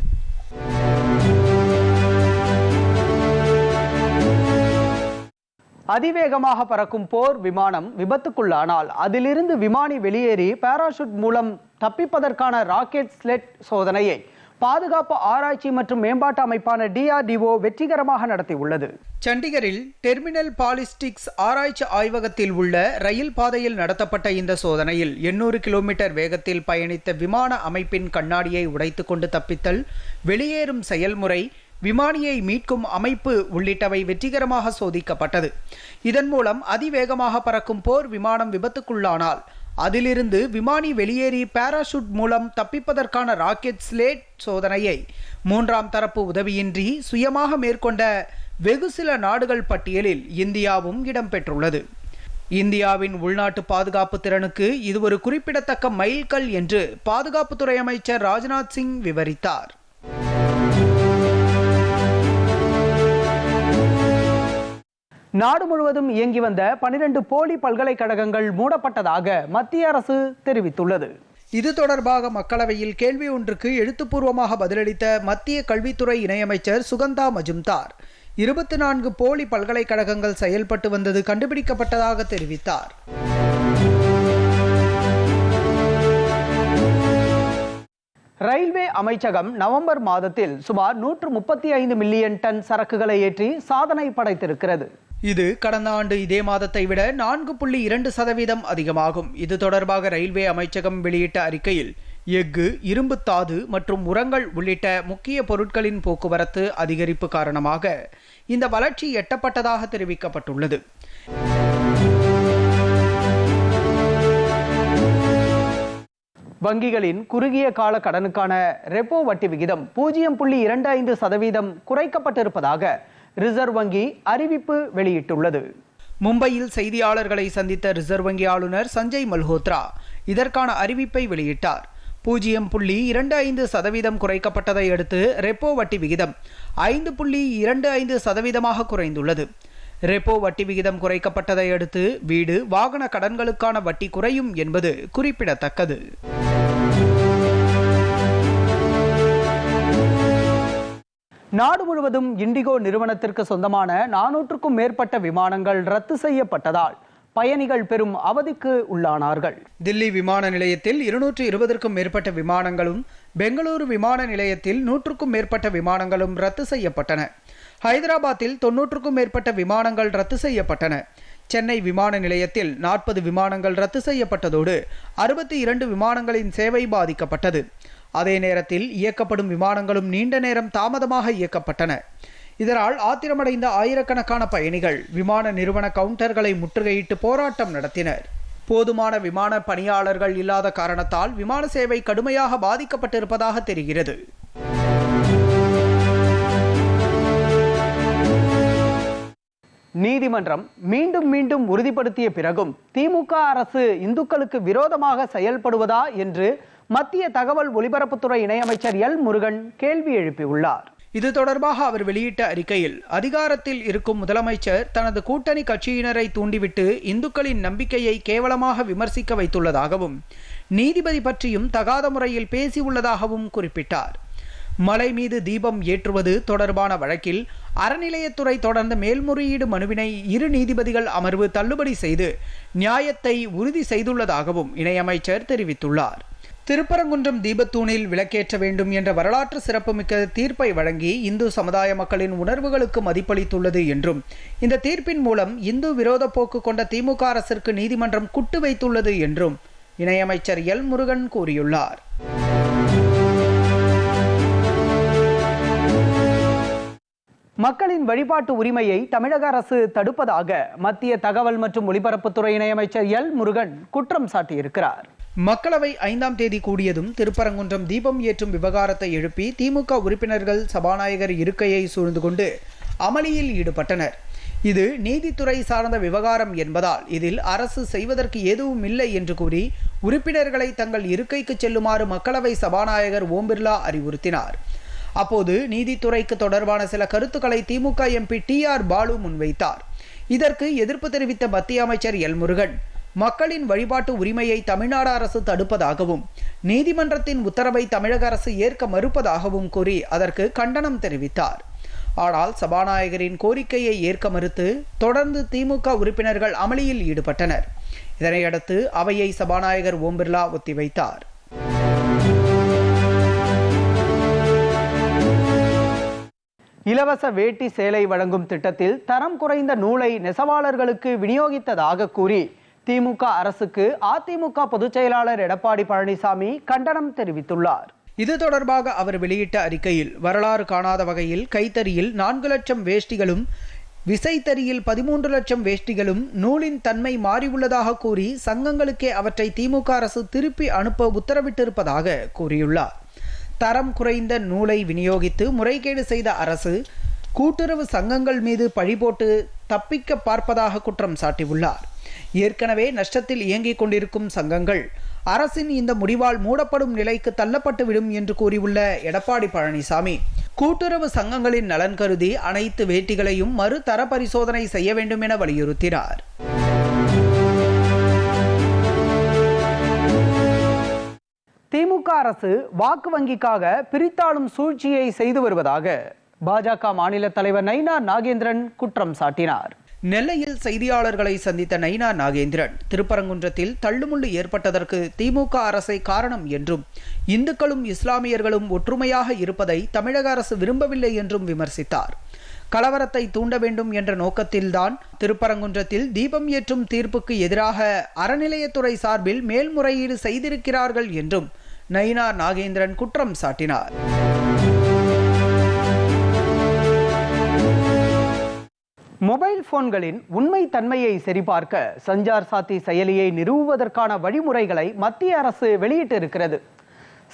அதிவேகமாக பறக்கும் போர் விமானம் விபத்துக்குள்ளானால் அதிலிருந்து விமானி வெளியேறி பாராசூட் மூலம் தப்பிப்பதற்கான ராக்கெட் ஸ்லெட் சோதனையை பாதுகாப்பு ஆராய்ச்சி மற்றும் மேம்பாட்டு அமைப்பான டிஆர்டிஓ வெற்றிகரமாக நடத்தியுள்ளது. சண்டிகரில் டெர்மினல் பாலிஸ்டிக்ஸ் ஆராய்ச்சி ஆய்வகத்தில் உள்ள ரயில் பாதையில் நடத்தப்பட்ட இந்த சோதனையில் எண்ணூறு கிலோமீட்டர் வேகத்தில் பயணித்த விமான அமைப்பின் கண்ணாடியை உடைத்து கொண்டு தப்பித்தல் வெளியேறும் செயல்முறை விமானியை மீட்கும் அமைப்பு உள்ளிட்டவை வெற்றிகரமாக சோதிக்கப்பட்டது. இதன் மூலம் அதிவேகமாக பறக்கும் போர் விமானம் விபத்துக்குள்ளானால் அதிலிருந்து விமானி வெளியேறி பாராசூட் மூலம் தப்பிப்பதற்கான ராக்கெட் ஸ்லேட் சோதனையை மூன்றாம் தரப்பு உதவியின்றி சுயமாக மேற்கொண்ட வெகு சில நாடுகள் பட்டியலில் இந்தியாவும் இடம்பெற்றுள்ளது. இந்தியாவின் உள்நாட்டு பாதுகாப்பு திறனுக்கு இது ஒரு குறிப்பிடத்தக்க மைல்கல் என்று பாதுகாப்புத்துறை அமைச்சர் ராஜ்நாத் சிங் விவரித்தார். நாடு முழுவதும் இயங்கி வந்த பனிரெண்டு போலி பல்கலைக்கழகங்கள் மூடப்பட்டதாக மத்திய அரசு தெரிவித்துள்ளது. இது தொடர்பாக மக்களவையில் கேள்வி ஒன்றுக்கு எழுத்துப்பூர்வமாக பதிலளித்த மத்திய கல்வித்துறை இணையமைச்சர் சுகந்தா மஜும்தார் இருபத்தி நான்கு போலி பல்கலைக்கழகங்கள் செயல்பட்டு வந்தது கண்டுபிடிக்கப்பட்டதாக தெரிவித்தார். ரயில்வே அமைச்சகம் நவம்பர் மாதத்தில் சுமார் நூற்று முப்பத்தி ஐந்து மில்லியன் டன் சரக்குகளை ஏற்றி சாதனை படைத்திருக்கிறது. இது கடந்த ஆண்டு இதே மாதத்தை விட நான்கு புள்ளி இரண்டு சதவீதம் அதிகமாகும். இது தொடர்பாக ரயில்வே அமைச்சகம் வெளியிட்ட அறிக்கையில் எஃகு இரும்புத்தாது மற்றும் உரங்கள் உள்ளிட்ட முக்கிய பொருட்களின் போக்குவரத்து அதிகரிப்பு காரணமாக இந்த வளர்ச்சி எட்டப்பட்டதாக தெரிவிக்கப்பட்டுள்ளது. வங்கிகளின் குறுகிய கால கடனுக்கான ரெப்போ வட்டி விகிதம் பூஜ்ஜியம் புள்ளி இரண்டு ஐந்து சதவீதம் குறைக்கப்பட்டிருப்பதாக ரிசர்வ் வங்கி அறிவிப்பு வெளியிட்டுள்ளது. மும்பையில் செய்தியாளர்களை சந்தித்த ரிசர்வ் வங்கி ஆளுநர் சஞ்சய் மல்ஹோத்ரா இதற்கான அறிவிப்பை வெளியிட்டார். பூஜ்ஜியம் புள்ளி இரண்டு ஐந்து சதவீதம் குறைக்கப்பட்டதை அடுத்து ரெப்போ வட்டி விகிதம் ஐந்து புள்ளி இரண்டு ஐந்து சதவீதமாக குறைந்துள்ளது. ரெப்போ வட்டி விகிதம் குறைக்கப்பட்டதை அடுத்து வீடு வாகன கடன்களுக்கான வட்டி குறையும் என்பது குறிப்பிடத்தக்கது. நாடு முழுவதும் இண்டிகோ நிறுவனத்திற்கு சொந்தமான நானூற்றுக்கும் மேற்பட்ட விமானங்கள் ரத்து செய்யப்பட்டதால் பயணிகள் பெரும் அவதிக்கு உள்ளானார்கள். தில்லி விமான நிலையத்தில் இருநூற்று இருபதற்கும் மேற்பட்ட விமானங்களும் பெங்களூரு விமான நிலையத்தில் நூற்றுக்கும் மேற்பட்ட விமானங்களும் ரத்து செய்யப்பட்டன. ஹைதராபாத்தில் தொன்னூற்றுக்கும் மேற்பட்ட விமானங்கள் ரத்து செய்யப்பட்டன. சென்னை விமான நிலையத்தில் நாற்பது விமானங்கள் ரத்து செய்யப்பட்டதோடு அறுபத்தி இரண்டு விமானங்களின் சேவை பாதிக்கப்பட்டது. அதே நேரத்தில் இயக்கப்படும் விமானங்களும் நீண்ட நேரம் தாமதமாக இயக்கப்பட்டன. இதனால் ஆத்திரமடைந்த ஆயிரக்கணக்கான பயணிகள் விமான நிறுவன கவுண்டர்களை முற்றுகையிட்டு போராட்டம் நடத்தினர். போதுமான விமான பணியாளர்கள் இல்லாத காரணத்தால் விமான சேவை கடுமையாக பாதிக்கப்பட்டிருப்பதாக தெரிகிறது. நீதிமன்றம் மீண்டும் மீண்டும் உறுதிப்படுத்திய பிறகும் திமுக அரசு இந்துக்களுக்கு விரோதமாக செயல்படுவதா என்று மத்திய தகவல் ஒலிபரப்புத்துறை இணையமைச்சர் எல் முருகன் கேள்வி எழுப்பியுள்ளார். இது தொடர்பாக அவர் வெளியிட்ட அறிக்கையில் அதிகாரத்தில் இருக்கும் முதலமைச்சர் தனது கூட்டணி கட்சியினரை தூண்டிவிட்டு இந்துக்களின் நம்பிக்கையை கேவலமாக விமர்சிக்க வைத்துள்ளதாகவும் நீதிபதி பற்றியும் தகாத முறையில் பேசியுள்ளதாகவும் குறிப்பிட்டார். மலை மீது தீபம் ஏற்றுவது தொடர்பான வழக்கில் அறநிலையத்துறை தொடர்ந்த மேல்முறையீடு மனுவினை இரு நீதிபதிகள் அமர்வு தள்ளுபடி செய்து நியாயத்தை உறுதி செய்துள்ளதாகவும் இணையமைச்சர் தெரிவித்துள்ளார். திருப்பரங்குன்றம் தீபத்தூணில் விளக்கேற்ற வேண்டும் என்ற வரலாற்று சிறப்புமிக்க தீர்ப்பை வழங்கி இந்து சமுதாய மக்களின் உணர்வுகளுக்கு மதிப்பளித்துள்ளது என்றும் இந்த தீர்ப்பின் மூலம் இந்து விரோத போக்கு கொண்ட திமுக அரசிற்கு நீதிமன்றம் குட்டு வைத்துள்ளது என்றும் இணையமைச்சர் எல். முருகன் கூறியுள்ளார். மக்களின் வழிபாட்டு உரிமையை தமிழக அரசு தடுப்பதாக மத்திய தகவல் மற்றும் ஒலிபரப்புத்துறை இணையமைச்சர் எல். முருகன் குற்றம் சாட்டியிருக்கிறார். மக்களவை ஐந்தாம் தேதி கூடியதும் திருப்பரங்குன்றம் தீபம் ஏற்றும் விவகாரத்தை எழுப்பி திமுக உறுப்பினர்கள் சபாநாயகர் இருக்கையை சூழ்ந்து கொண்டு அமளியில் ஈடுபட்டனர். இது நீதித்துறை சார்ந்த விவகாரம் என்பதால் இதில் அரசு செய்வதற்கு எதுவும் இல்லை என்று கூறி உறுப்பினர்களை தங்கள் இருக்கைக்கு செல்லுமாறு மக்களவை சபாநாயகர் ஓம் பிர்லா அறிவுறுத்தினார். அப்போது நீதித்துறைக்கு தொடர்பான சில கருத்துக்களை DMK MP T R Baalu முன்வைத்தார். இதற்கு எதிர்ப்பு தெரிவித்த மத்திய அமைச்சர் எல் முருகன் மக்களின் வழிபாட்டு உரிமையை தமிழ்நாடு அரசு தடுப்பதாகவும் நீதிமன்றத்தின் உத்தரவை தமிழக அரசு ஏற்க மறுப்பதாகவும் கூறி அதற்கு கண்டனம் தெரிவித்தார். ஆனால் சபாநாயகரின் கோரிக்கையை ஏற்க மறுத்து தொடர்ந்து திமுக உறுப்பினர்கள் அமளியில் ஈடுபட்டனர். இதனையடுத்து அவையை சபாநாயகர் ஓம் பிர்லா ஒத்திவைத்தார். இலவச வேட்டி சேலை வழங்கும் திட்டத்தில் தரம் குறைந்த நூலை நெசவாளர்களுக்கு விநியோகித்ததாக கூறி திமுக அரசுக்கு அதிமுக பொதுச் செயலாளர் எடப்பாடி பழனிசாமி கண்டனம் தெரிவித்துள்ளார். இது தொடர்பாக அவர் வெளியிட்ட அறிக்கையில் வரலாறு காணாத வகையில் கைத்தறியில் நான்கு லட்சம் வேஷ்டிகளும் விசைத்தறியில் பதிமூன்று லட்சம் வேஷ்டிகளும் நூலின் தன்மை மாறியுள்ளதாக கூறி சங்கங்களுக்கே அவற்றை திமுக அரசு திருப்பி அனுப்ப உத்தரவிட்டிருப்பதாக கூறியுள்ளார். தரம் குறைந்த நூலை விநியோகித்து முறைகேடு செய்த அரசு கூட்டுறவு சங்கங்கள் மீது பழிபோட்டு தப்பிக்க பார்ப்பதாக குற்றம் சாட்டியுள்ளார். ஏற்கனவே நஷ்டத்தில் இயங்கிக் கொண்டிருக்கும் சங்கங்கள். அரசின் இந்த முடிவால் மூடப்படும் நிலைக்கு தள்ளப்பட்டுவிடும் என்று கூறியுள்ள எடப்பாடி பழனிசாமி கூட்டுறவு சங்கங்களின் நலன் கருதி அனைத்து வேட்டிகளையும் மறு தர பரிசோதனை செய்ய வேண்டும் என வலியுறுத்தினார். திமுக அரசு வாக்கு வங்கிக்காக பிரித்தாளும் சூழ்ச்சியை செய்து வருவதாக பாஜக மாநில தலைவர் நைனா நாகேந்திரன் குற்றம் சாட்டினார். நெல்லையில் செய்தியாளர்களை சந்தித்த நைனா நாகேந்திரன் திருப்பரங்குன்றத்தில் தள்ளுமுள்ளு ஏற்பட்டதற்கு திமுக அரசை காரணம் என்றும் இந்துக்களும் இஸ்லாமியர்களும் ஒற்றுமையாக இருப்பதை தமிழக அரசு விரும்பவில்லை என்றும் விமர்சித்தார். கலவரத்தை தூண்ட வேண்டும் என்ற நோக்கத்தில்தான் திருப்பரங்குன்றத்தில் தீபம் ஏற்றும் தீர்ப்புக்கு எதிராக அறநிலையத்துறை சார்பில் மேல்முறையீடு செய்திருக்கிறார்கள் என்றும் நயினா நாகேந்திரன் குற்றம் சாட்டினார். மொபைல் போன்களின் உண்மை தன்மையை சரிபார்க்க சஞ்சார் சாத்தி செயலியை நிறுவுவதற்கான வழிமுறைகளை மத்திய அரசு வெளியிட்டிருக்கிறது.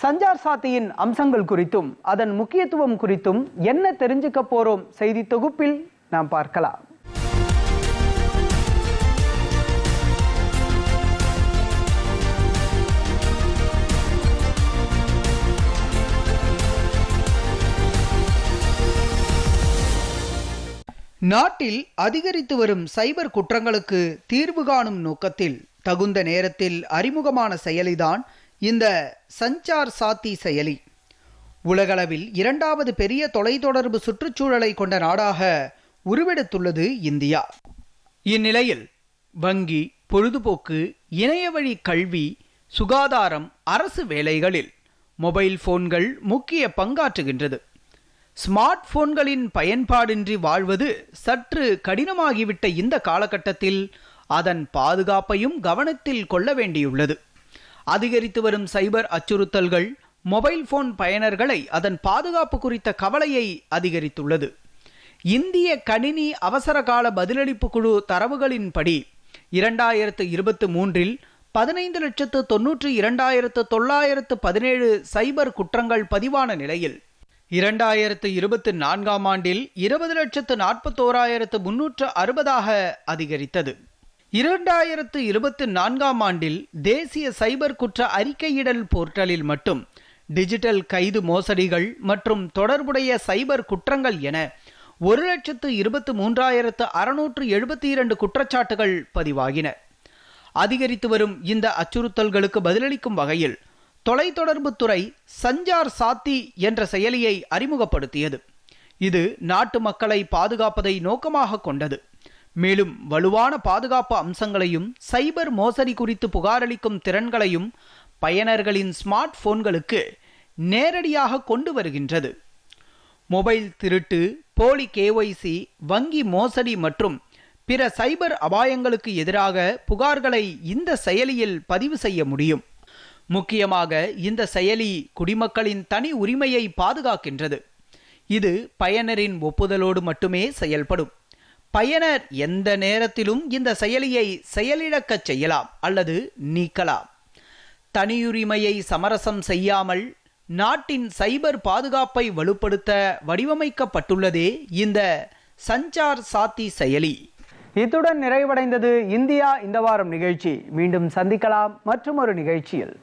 சஞ்சார் சாத்தியின் அம்சங்கள் குறித்தும் அதன் முக்கியத்துவம் குறித்தும் என்ன தெரிஞ்சுக்க போறோம்? செய்தி தொகுப்பில் நாம் பார்க்கலாம். நாட்டில் அதிகரித்து வரும் சைபர் குற்றங்களுக்கு தீர்வு காணும் நோக்கத்தில் தகுந்த நேரத்தில் அறிமுகமான செயலிதான் இந்த சஞ்சார் சாத்தி செயலி. உலகளவில் இரண்டாவது பெரிய தொலைத்தொடர்பு சுற்றுச்சூழலை கொண்ட நாடாக உருவெடுத்துள்ளது இந்தியா. இந்நிலையில் வங்கி பொழுதுபோக்கு இணையவழி கல்வி சுகாதாரம் அரசு வேலைகளில் மொபைல் போன்கள் முக்கிய பங்காற்றுகின்றது. ஸ்மார்ட் போன்களின் பயன்பாடின்றி வாழ்வது சற்று கடினமாகிவிட்ட இந்த காலகட்டத்தில் அதன் பாதுகாப்பையும் கவனத்தில் கொள்ள வேண்டியுள்ளது. அதிகரித்து வரும் சைபர் அச்சுறுத்தல்கள் மொபைல் போன் பயனர்களை அதன் பாதுகாப்பு குறித்த கவலையை அதிகரித்துள்ளது. இந்திய கணினி அவசரகால பதிலளிப்பு குழு தரவுகளின்படி இரண்டாயிரத்து இருபத்தி மூன்றில் பதினைந்து லட்சத்து தொன்னூற்றி இரண்டாயிரத்து தொள்ளாயிரத்து பதினேழு சைபர் குற்றங்கள் பதிவான நிலையில் இரண்டாயிரத்து இருபத்தி நான்காம் ஆண்டில் இருபது லட்சத்து நாற்பத்தோராயிரத்து முன்னூற்று அறுபதாக அதிகரித்தது. இரண்டாயிரத்து இருபத்தி நான்காம் ஆண்டில் தேசிய சைபர் குற்ற அறிக்கையிடல் போர்ட்டலில் மட்டும் டிஜிட்டல் கைது மோசடிகள் மற்றும் தொடர்புடைய சைபர் குற்றங்கள் என ஒரு லட்சத்து இருபத்தி மூன்றாயிரத்து அறுநூற்று எழுபத்தி இரண்டு குற்றச்சாட்டுகள் பதிவாகின. அதிகரித்து வரும் இந்த அச்சுறுத்தல்களுக்கு பதிலளிக்கும் வகையில் தொலைத்தொடர்புத்துறை சஞ்சார் சாத்தி என்ற செயலியை அறிமுகப்படுத்தியது. இது நாட்டு மக்களை பாதுகாப்பதை நோக்கமாக கொண்டது. மேலும் வலுவான பாதுகாப்பு அம்சங்களையும் சைபர் மோசடி குறித்து புகாரளிக்கும் திறன்களையும் பயனர்களின் ஸ்மார்ட் போன்களுக்கு நேரடியாக கொண்டு வருகின்றது. மொபைல் திருட்டு போலி கேஒய்சி வங்கி மோசடி மற்றும் பிற சைபர் அபாயங்களுக்கு எதிராக புகார்களை இந்த செயலியில் பதிவு செய்ய முடியும். முக்கியமாக இந்த செயலி குடிமக்களின் தனி உரிமையை பாதுகாக்கின்றது. இது பயனரின் ஒப்புதலோடு மட்டுமே செயல்படும். பயனர் எந்த நேரத்திலும் இந்த செயலியை செயலிழக்கச் செய்யலாம் அல்லது நீக்கலாம். தனியுரிமையை சமரசம் செய்யாமல் நாட்டின் சைபர் பாதுகாப்பை வலுப்படுத்த வடிவமைக்கப்பட்டுள்ளதே இந்த சஞ்சார் சாத்தி செயலி. இத்துடன் நிறைவடைந்தது இந்தியா இந்த வாரம் நிகழ்ச்சி. மீண்டும் சந்திக்கலாம். மற்றும் ஒரு நிகழ்ச்சியில்.